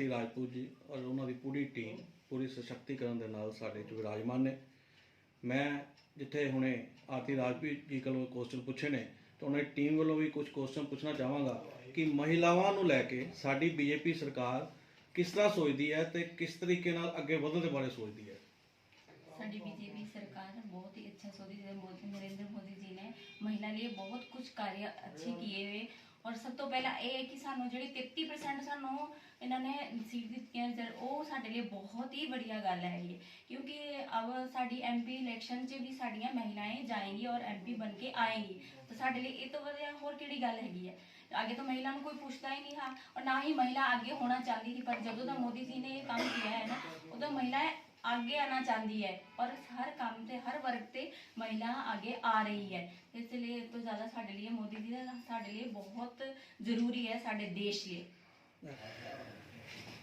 ਪ੍ਰਧਾਨ ਆਰਤੀ ਰਾਜਪੂਤ ਜੀ ਔਰ ਉਹਨਾਂ ਦੀ ਪੂਰੀ ਟੀਮ ਪੂਰੀ ਸਸ਼ਕਤੀਕਰਨ ਦੇ ਨਾਲ ਸਾਡੇ ਚ ਵਿਰਾਜਮਾਨ ਨੇ ਮੈਂ ਜਿੱਥੇ ਹੁਣੇ ਆਰਤੀ ਰਾਜਪੂਤ ਜੀ ਕੋਲੋਂ ਕੁਐਸਚਨ ਪੁੱਛੇ ਨੇ ਤਾਂ ਉਹਨਾਂ ਦੀ ਟੀਮ ਵੱਲੋਂ ਵੀ ਕੁਝ ਕੁਐਸਚਨ ਪੁੱਛਣਾ ਚਾਹਾਂਗਾ ਕਿ ਮਹਿਲਾਵਾਂ ਨੂੰ ਲੈ ਕੇ ਸਾਡੀ ਬੀਜੇਪੀ ਸਰਕਾਰ ਕਿਸ ਤਰ੍ਹਾਂ ਸੋਚਦੀ ਹੈ ਤੇ ਕਿਸ ਤਰੀਕੇ ਨਾਲ ਅੱਗੇ ਵਧਣ ਦੇ ਬਾਰੇ ਸੋਚਦੀ ਹੈ ਸਾਡੀ बीजेपी सरकार बहुत ही अच्छा सोची है मोदी नरेंद्र मोदी जी ने महिला लिए बहुत कुछ कार्य अच्छे किए हुए ਔਰ ਸਭ ਤੋਂ ਪਹਿਲਾਂ ਇਹ ਹੈ ਕਿ ਸਾਨੂੰ ਜਿਹੜੀ 33% ਸਾਨੂੰ ਇਹਨਾਂ ਨੇ ਸੀਟ ਦਿੱਤੀਆਂ ਜਦ ਉਹ ਸਾਡੇ ਲਈ ਬਹੁਤ ਹੀ ਵਧੀਆ ਗੱਲ ਹੈ ਇਹ। ਕਿਉਂਕਿ ਅਬ ਸਾਡੀ ਐਮਪੀ ਇਲੈਕਸ਼ਨ 'ਚ ਵੀ ਸਾਡੀਆਂ ਮਹਿਲਾएं ਜਾਏਗੀ ਔਰ ਐਮਪੀ ਬਣ ਕੇ ਆਏਗੀ। ਤਾਂ ਸਾਡੇ ਲਈ ਇਹ ਤੋਂ ਵਧੀਆ ਹੋਰ ਕਿਹੜੀ ਗੱਲ ਹੈਗੀ ਹੈ? ਅੱਗੇ ਤਾਂ ਮਹਿਲਾ ਨੂੰ ਕੋਈ ਪੁੱਛਦਾ ਹੀ ਨਹੀਂ ਹਾਂ। ਔਰ ਨਾ ਹੀ ਮਹਿਲਾ ਅੱਗੇ ਹੋਣਾ ਚਾਹੁੰਦੀ ਸੀ, ਪਰ ਜਦੋਂ ਦਾ ਮੋਦੀ ਜੀ ਨੇ ਇਹ ਕੰਮ ਕੀਤਾ ਹੈ ਨਾ, ਉਦੋਂ ਮਹਿਲਾ आगे आना चाहती है और हर काम से हर वर्ग से महिला आगे आ रही है इसलिए तो ज़्यादा साढ़े लिए मोदी जी का साढ़े लिए बहुत ज़रूरी है साढ़े देश लिए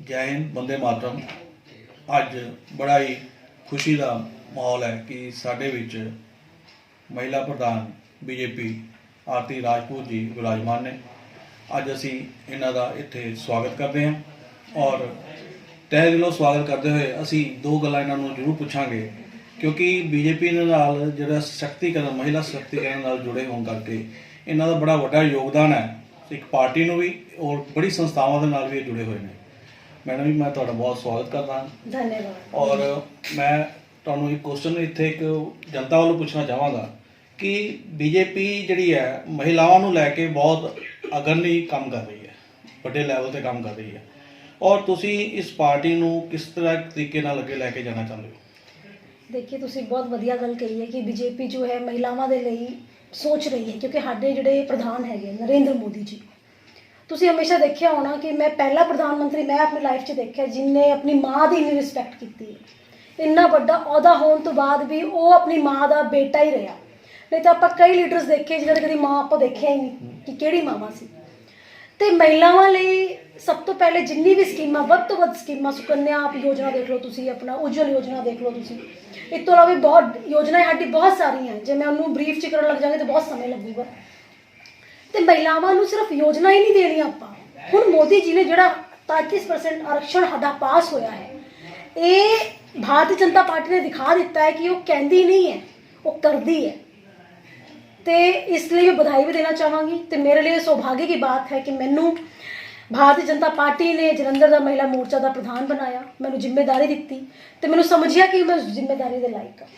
ਜੈ ਹਿੰਦ ਬੰਦੇ ਮਾਤਰਮ ਅੱਜ ਬੜਾ ਹੀ ਖੁਸ਼ੀ ਦਾ ਮਾਹੌਲ ਹੈ ਕਿ ਸਾਡੇ ਵਿੱਚ ਮਹਿਲਾ ਪ੍ਰਧਾਨ ਬੀਜੇਪੀ ਆਰਤੀ ਰਾਜਪੂਤ ਜੀ ਵਿਰਾਜਮਾਨ ਨੇ ਅੱਜ ਅਸੀਂ ਇਹਨਾਂ ਦਾ ਇੱਥੇ ਸਵਾਗਤ ਕਰਦੇ ਹਾਂ ਔਰ ਤਹਿ ਦਿਲੋਂ ਸਵਾਗਤ ਕਰਦੇ ਹੋਏ ਅਸੀਂ ਦੋ ਗੱਲਾਂ ਇਹਨਾਂ ਨੂੰ ਜ਼ਰੂਰ ਪੁੱਛਾਂਗੇ ਕਿਉਂਕਿ ਬੀਜੇਪੀ ਦੇ ਨਾਲ ਜਿਹੜਾ ਸ਼ਕਤੀਕਰਨ ਮਹਿਲਾ ਸ਼ਕਤੀਕਰਨ ਨਾਲ ਜੁੜੇ ਹੋਣ ਕਰਕੇ ਇਹਨਾਂ ਦਾ ਬੜਾ ਵੱਡਾ ਯੋਗਦਾਨ ਹੈ। ਇੱਕ ਪਾਰਟੀ ਨੂੰ ਵੀ ਔਰ ਬੜੀ ਸੰਸਥਾਵਾਂ ਦੇ ਨਾਲ ਵੀ ਜੁੜੇ ਹੋਏ ਨੇ। ਮੈਡਮ ਜੀ ਮੈਂ ਤੁਹਾਡਾ ਬਹੁਤ ਸਵਾਗਤ ਕਰਦਾ ਹਾਂ। ਧੰਨਵਾਦ। ਔਰ ਮੈਂ ਤੁਹਾਨੂੰ ਇੱਕ ਕੁਐਸਚਨ ਇੱਥੇ ਇੱਕ ਜਨਤਾ ਵੱਲੋਂ ਪੁੱਛਣਾ ਚਾਹਾਂਗਾ ਕਿ ਬੀਜੇਪੀ ਜਿਹੜੀ ਹੈ ਮਹਿਲਾਵਾਂ ਨੂੰ ਲੈ ਕੇ ਬਹੁਤ ਅਗਰਨੀ ਕੰਮ ਕਰ ਰਹੀ ਹੈ ਵੱਡੇ ਲੈਵਲ ਤੇ ਕੰਮ ਕਰ ਰਹੀ ਹੈ। ਔਰ ਤੁਸੀਂ ਇਸ ਪਾਰਟੀ ਨੂੰ ਕਿਸ ਤਰ੍ਹਾਂ ਤਰੀਕੇ ਨਾਲ ਅੱਗੇ ਲੈ ਕੇ ਜਾਣਾ ਚਾਹੁੰਦੇ ਹੋ? ਦੇਖिए ਤੁਸੀਂ ਬਹੁਤ ਵਧੀਆ ਗੱਲ ਕਹੀ ਹੈ ਕਿ ਬੀਜੇਪੀ ਜੋ ਹੈ ਮਹਿਲਾਵਾਂ ਦੇ ਲਈ ਸੋਚ ਰਹੀ ਹੈ, ਕਿਉਂਕਿ ਸਾਡੇ ਜਿਹੜੇ ਪ੍ਰਧਾਨ ਹੈਗੇ ਨਰਿੰਦਰ ਮੋਦੀ ਜੀ। ਤੁਸੀਂ ਹਮੇਸ਼ਾ ਦੇਖਿਆ ਹੋਣਾ ਕਿ ਮੈਂ ਪਹਿਲਾ ਪ੍ਰਧਾਨ ਮੰਤਰੀ, ਮੈਂ ਆਪਣੀ ਲਾਈਫ 'ਚ ਦੇਖਿਆ ਜਿਨੇ ਆਪਣੀ ਮਾਂ ਦੀ ਇੰਨੀ ਰਿਸਪੈਕਟ ਕੀਤੀ ਹੈ। ਇੰਨਾ ਵੱਡਾ ਅਹੁਦਾ ਹੋਣ ਤੋਂ ਬਾਅਦ ਵੀ ਉਹ ਆਪਣੀ ਮਾਂ ਦਾ ਬੇਟਾ ਹੀ ਰਿਹਾ। ਨਹੀਂ ਤਾਂ ਆਪਾਂ ਕਈ ਲੀਡਰਸ ਦੇਖੇ ਜਿਹਨਾਂ ਦੀ ਕਦੀ ਮਾਂ ਆਪਾਂ ਦੇਖਿਆ ਹੀ ਨਹੀਂ ਕਿ ਕਿਹੜੀ ਮਾਵਾਂ ਸੀ। ਤੇ ਮਹਿਲਾਵਾਂ ਲਈ ਸਭ ਤੋਂ ਪਹਿਲੇ ਜਿੰਨੀ ਵੀ ਸਕੀਮਾਂ, ਵੱਧ ਤੋਂ ਵੱਧ ਸਕੀਮਾਂ, ਸੁਕੰਨਿਆ ਆਪ ਯੋਜਨਾ ਦੇਖ ਲਓ ਤੁਸੀਂ, ਆਪਣਾ ਉਜਵਲ ਯੋਜਨਾ ਦੇਖ ਲਓ ਤੁਸੀਂ। ਇਸ ਤੋਂ ਇਲਾਵਾ ਵੀ ਬਹੁਤ ਯੋਜਨਾਵਾਂ ਸਾਡੀ ਬਹੁਤ ਸਾਰੀਆਂ ਜੇ ਮੈਂ ਉਹਨੂੰ ਬਰੀਫ ਚ ਕਰਨ ਲੱਗ ਜਾਵਾਂਗੇ ਤਾਂ ਬਹੁਤ ਸਮੇਂ ਲੱਗੂਗਾ। ਤੇ ਮਹਿਲਾਵਾਂ ਨੂੰ ਸਿਰਫ ਯੋਜਨਾ ਹੀ ਨਹੀਂ ਦੇਣੀ ਆਪਾਂ। ਹੁਣ ਮੋਦੀ ਜੀ ਨੇ ਜਿਹੜਾ 33% ਆਰਕਸ਼ਣ ਸਾਡਾ ਪਾਸ ਹੋਇਆ ਹੈ, ਇਹ ਭਾਰਤੀ ਜਨਤਾ ਪਾਰਟੀ ਨੇ ਦਿਖਾ ਦਿੱਤਾ ਹੈ ਕਿ ਉਹ ਕਹਿੰਦੀ ਨਹੀਂ ਹੈ, ਉਹ ਕਰਦੀ ਹੈ। ਤੇ ਇਸ ਲਈ ਮੈਂ ਵਧਾਈ भी देना ਚਾਹਾਂਗੀ ਤੇ ਮੇਰੇ ਲਈ ਸੌਭਾਗੇ ਦੀ ਬਾਤ ਹੈ ਕਿ ਮੈਨੂੰ ਭਾਰਤੀ ਜਨਤਾ ਪਾਰਟੀ ਨੇ ਜਲੰਧਰ ਦਾ ਮਹਿਲਾ ਮੋਰਚਾ ਦਾ ਪ੍ਰਧਾਨ ਬਣਾਇਆ, ਮੈਨੂੰ ਜ਼ਿੰਮੇਵਾਰੀ ਦਿੱਤੀ ਤੇ ਮੈਨੂੰ ਸਮਝਿਆ ਕਿ ਮੈਂ ਜ਼ਿੰਮੇਵਾਰੀ ਦੇ ਲਾਇਕ ਹਾਂ।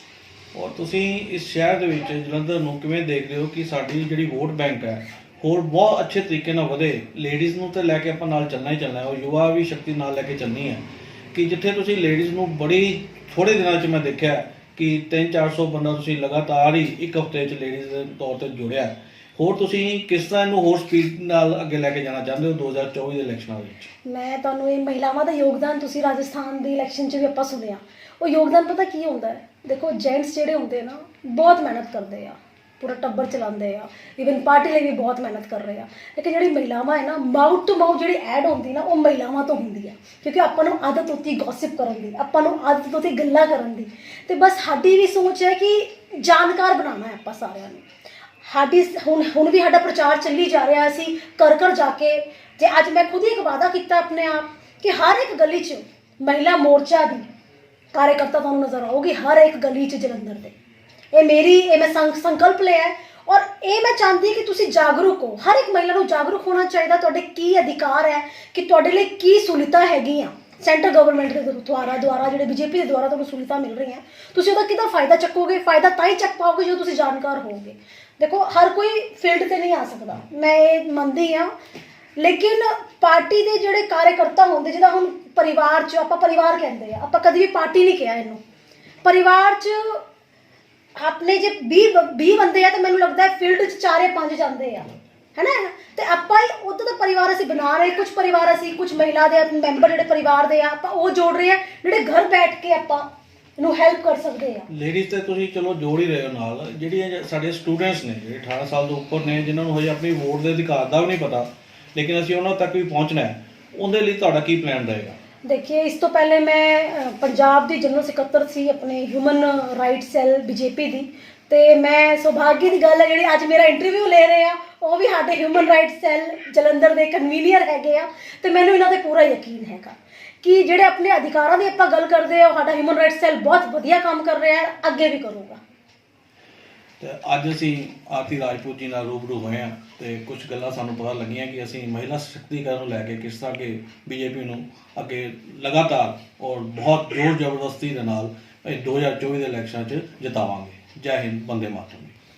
ਔਰ ਤੁਸੀਂ ਇਸ ਸ਼ਹਿਰ ਦੇ ਵਿੱਚ ਜਲੰਧਰ ਨੂੰ ਕਿਵੇਂ ਦੇਖਦੇ ਹੋ ਕਿ ਸਾਡੀ ਜਿਹੜੀ ਵੋਟ ਬੈਂਕ ਹੈ, ਹੋਰ ਬਹੁਤ ਅੱਛੇ ਤਰੀਕੇ ਨਾਲ ਵਧੇ। ਲੇਡੀਜ਼ ਨੂੰ ਤੇ ਲੈ ਕੇ ਆਪਾਂ ਨਾਲ ਚੱਲਣਾ ਹੀ ਚੱਲਣਾ ਹੈ ਉਹ ਯੁਵਾ ਵੀ ਸ਼ਕਤੀ ਨਾਲ ਲੈ ਕੇ ਚੱਲਣੀ ਹੈ। ਕਿ ਜਿੱਥੇ ਤੁਸੀਂ ਲੇਡੀਜ਼ ਨੂੰ ਬੜੀ ਥੋੜੇ ਦਿਨਾਂ 'ਚ ਮੈਂ ਦੇਖਿਆ ਕਿ 3-400 ਬੰਦਾ ਤੁਸੀਂ ਲਗਾਤਾਰ ਹੀ ਇੱਕ ਹਫ਼ਤੇ 'ਚ ਲੇਡੀਜ਼ ਦੇ ਤੌਰ ਤੇ ਜੁੜਿਆ। ਹੋਰ ਤੁਸੀਂ ਕਿਸ ਤਰ੍ਹਾਂ ਇਹਨੂੰ ਹੋਰ ਸਪੀਡ ਨਾਲ ਅੱਗੇ ਲੈ ਕੇ ਜਾਣਾ ਚਾਹੁੰਦੇ ਹੋ 2024 ਦੇ ਇਲੈਕਸ਼ਨਾਂ ਵਿੱਚ? ਮੈਂ ਤੁਹਾਨੂੰ ਇਹ ਮਹਿਲਾਵਾਂ ਦਾ ਯੋਗਦਾਨ ਤੁਸੀਂ ਰਾਜਸਥਾਨ ਦੀ ਇਲੈਕਸ਼ਨ 'ਚ ਵੀ ਆਪਾਂ ਸੁਣਿਆ। ਉਹ ਯੋਗਦਾਨ ਪਤਾ ਕੀ ਹੁੰਦਾ ਹੈ? ਦੇਖੋ ਜੈਂਟਸ ਜਿਹੜੇ ਹੁੰਦੇ ਨਾ, ਬਹੁਤ ਮਿਹਨਤ ਕਰਦੇ ਆ। ਪੂਰਾ ਟੱਬਰ ਚਲਾਉਂਦੇ ਆ। ਇਵਨ ਪਾਰਟੀ ਲਈ ਵੀ ਬਹੁਤ ਮਿਹਨਤ ਕਰ ਰਹੇ ਆ। ਲੇਕਿਨ ਜਿਹੜੀ ਮਹਿਲਾਵਾਂ ਹੈ ਨਾ ਮਾਊਥ ਟੂ ਮਾਊਥ ਜਿਹੜੀ ਐਡ ਹੁੰਦੀ ਨਾ, ਉਹ ਮਹਿਲਾਵਾਂ ਤੋਂ ਹੁੰਦੀ ਆ। ਕਿਉਂਕਿ ਆਪਾਂ ਨੂੰ ਆਦਤ ਹੁੰਦੀ ਗੌਸਿਪ ਕਰਨ ਦੀ, ਆਪਾਂ ਨੂੰ ਆਦਤ ਹੁੰਦੀ ਗੱਲਾਂ ਕਰਨ ਦੀ। ਤੇ ਬਸ ਸਾਡੀ ਵੀ ਸੋਚ ਹੈ ਕਿ ਜਾਣਕਾਰ ਬਣਾਉਣਾ ਹੈ ਆਪਾਂ ਸਾਰਿਆਂ ਨੂੰ। ਸਾਡੀ ਹੁਣ ਹੁਣ ਵੀ ਸਾਡਾ ਪ੍ਰਚਾਰ ਚੱਲੀ ਜਾ ਰਿਹਾ ਸੀ ਕਰ ਕਰ ਜਾ ਕੇ। ਜੇ ਅੱਜ ਮੈਂ ਖੁਦ ਹੀ ਇੱਕ ਵਾਅਦਾ ਕੀਤਾ ਆਪਣੇ ਆਪ ਕਿ ਹਰ ਇੱਕ ਗਲੀ 'ਚ ਮਹਿਲਾ ਮੋਰਚਾ ਦੀ ਕਾਰਜਕਰਤਾ ਤੁਹਾਨੂੰ ਨਜ਼ਰ ਆਉਗੀ ਹਰ ਇੱਕ ਗਲੀ 'ਚ ਜਲੰਧਰ ਦੇ। ਇਹ ਮੇਰੀ, ਇਹ ਮੈਂ ਸੰਕਲਪ ਲਿਆ ਹੈ। ਔਰ ਇਹ ਮੈਂ ਚਾਹੁੰਦੀ ਕਿ ਤੁਸੀਂ ਜਾਗਰੂਕ ਹੋ। ਹਰ ਇੱਕ ਮਹਿਲਾ ਨੂੰ ਜਾਗਰੂਕ ਹੋਣਾ ਚਾਹੀਦਾ, ਤੁਹਾਡੇ ਕੀ ਅਧਿਕਾਰ ਹੈ, ਕਿ ਤੁਹਾਡੇ ਲਈ ਕੀ ਸਹੂਲਤਾਂ ਹੈਗੀਆਂ। ਸੈਂਟਰ ਗਵਰਨਮੈਂਟ ਦੇ ਦੁਆਰਾ ਦੁਆਰਾ ਜਿਹੜੇ ਬੀਜੇਪੀ ਦੇ ਦੁਆਰਾ ਤੁਹਾਨੂੰ ਸਹੂਲਤਾਂ ਮਿਲ ਰਹੀਆਂ। ਤੁਸੀਂ ਉਹਦਾ ਕਿੱਦਾਂ ਫਾਇਦਾ ਚੱਕੋਗੇ? ਫਾਇਦਾ ਤਾਂ ਹੀ ਚੱਕ ਪਾਓਗੇ ਜਦੋਂ ਤੁਸੀਂ ਜਾਣਕਾਰ ਹੋਵੋਗੇ। ਦੇਖੋ, ਹਰ ਕੋਈ ਫੀਲਡ ਤੇ ਨਹੀਂ ਆ ਸਕਦਾ। ਮੈਂ ਇਹ ਮੰਨਦੀ ਆ ਲੇਕਿਨ ਪਾਰਟੀ ਦੇ ਜਿਹੜੇ ਕਾਰਜਕਰਤਾ ਹੁੰਦੇ ਜਿਹਦਾ ਹੁਣ ਪਰਿਵਾਰ 'ਚ ਆਪਾਂ ਪਰਿਵਾਰ ਕਹਿੰਦੇ ਆ, ਆਪਾਂ ਕਦੀ ਵੀ ਪਾਰਟੀ ਨਹੀਂ ਕਿਹਾ ਇਹਨੂੰ। ਪਰਿਵਾਰ 'ਚ ਆਪਣੇ ਜੇ 20 20 ਬੰਦੇ ਆ ਤਾਂ ਮੈਨੂੰ ਲੱਗਦਾ ਹੈ ਫੀਲਡ 'ਚ ਚਾਰੇ ਪੰਜ ਜਾਂਦੇ ਆ। ਹੈਨਾ? ਤੇ ਆਪਾਂ ਹੀ ਉਦੋਂ ਦਾ ਪਰਿਵਾਰ ਅਸੀਂ ਬਣਾ ਰਹੇ ਕੁਝ ਪਰਿਵਾਰ ਅਸੀਂ ਕੁਝ ਮਹਿਲਾ ਦੇ ਮੈਂਬਰ ਜਿਹੜੇ ਪਰਿਵਾਰ ਦੇ ਆ, ਆਪਾਂ ਉਹ ਜੋੜ ਰਹੇ ਆ, ਜਿਹੜੇ ਘਰ ਬੈਠ ਕੇ ਆਪਾਂ ਨੂੰ ਹੈਲਪ ਕਰ ਸਕਦੇ ਆ। ਲੇਡੀਜ਼ ਤੇ ਤੁਸੀਂ ਚਲੋ ਜੋੜ ਹੀ ਰਹੇ ਹੋ ਨਾਲ। ਜਿਹੜੀਆਂ ਸਾਡੇ ਸਟੂਡੈਂਟਸ ਨੇ, ਜਿਹੜੇ 18 ਸਾਲ ਤੋਂ ਉੱਪਰ ਨੇ, ਜਿਨ੍ਹਾਂ ਨੂੰ ਹਜੇ ਆਪਣੀ ਵੋਟ ਦੇ ਅਧਿਕਾਰ ਦਾ ਵੀ ਨਹੀਂ ਪਤਾ, ਲੇਕਿਨ ਅਸੀਂ ਉਹਨਾਂ ਤੱਕ ਵੀ ਪਹੁੰਚਣਾ ਹੈ। ਉਹਦੇ ਲਈ ਤੁਹਾਡਾ ਕੀ ਪਲਾਨ ਰਹੇਗਾ? ਦੇਖिए ਇਸ ਤੋਂ ਪਹਿਲੇ ਮੈਂ ਪੰਜਾਬ ਦੀ ਜਨਰਲ ਸਕੱਤਰ ਸੀ ਆਪਣੇ ਹਿਊਮਨ ਰਾਈਟ ਸੈੱਲ ਬੀਜੇਪੀ ਦੀ। ਤੇ ਮੈਂ ਸੁਭਾਗੀ ਦੀ ਗੱਲ ਹੈ, ਜਿਹੜੀ ਅੱਜ ਮੇਰਾ ਇੰਟਰਵਿਊ ਲੈ ਰਹੇ ਆ, ਉਹ ਵੀ ਸਾਡੇ ਹਿਊਮਨ ਰਾਈਟਸ ਸੈੱਲ ਜਲੰਧਰ ਦੇ ਕਨਵੀਨੀਅਰ ਹੈਗੇ ਆ। ਤੇ ਮੈਨੂੰ ਇਹਨਾਂ ਤੇ ਪੂਰਾ ਯਕੀਨ ਹੈਗਾ ਕਿ ਜਿਹੜੇ ਆਪਣੇ ਅਧਿਕਾਰਾਂ ਦੀ ਆਪਾਂ ਗੱਲ ਕਰਦੇ ਆ, ਉਹ ਸਾਡਾ ਹਿਊਮਨ ਰਾਈਟਸ ਸੈੱਲ ਬਹੁਤ ਵਧੀਆ ਕੰਮ ਕਰ ਰਿਹਾ ਹੈ, ਅੱਗੇ ਵੀ ਕਰੂਗਾ। ਤੇ ਅੱਜ ਅਸੀਂ ਆਰਤੀ ਰਾਜਪੂਤ ਜੀ ਨਾਲ ਰੂਬਰੂ ਹੋਏ ਹਾਂ ਤੇ ਕੁਝ ਗੱਲਾਂ ਸਾਨੂੰ ਪਤਾ ਲੱਗੀਆਂ ਕਿ ਅਸੀਂ ਮਹਿਲਾ ਸਸ਼ਕਤੀਕਰਨ ਨੂੰ ਲੈ ਕੇ ਕਿਸ ਤਰ੍ਹਾਂ ਕਿ ਬੀਜੇਪੀ ਨੂੰ ਅੱਗੇ ਲਗਾਤਾਰ ਔਰ ਬਹੁਤ ਜ਼ੋਰ ਜ਼ਬਰਦਸਤੀ ਦੇ ਨਾਲ ਇਹ 2024 ਦੇ ਇਲੈਕਸ਼ਨ 'ਚ ਜਿਤਾਵਾਂਗੇ। ਜੈ ਹਿੰਦ, ਬੰਦੇ ਮਾਤਰਮ।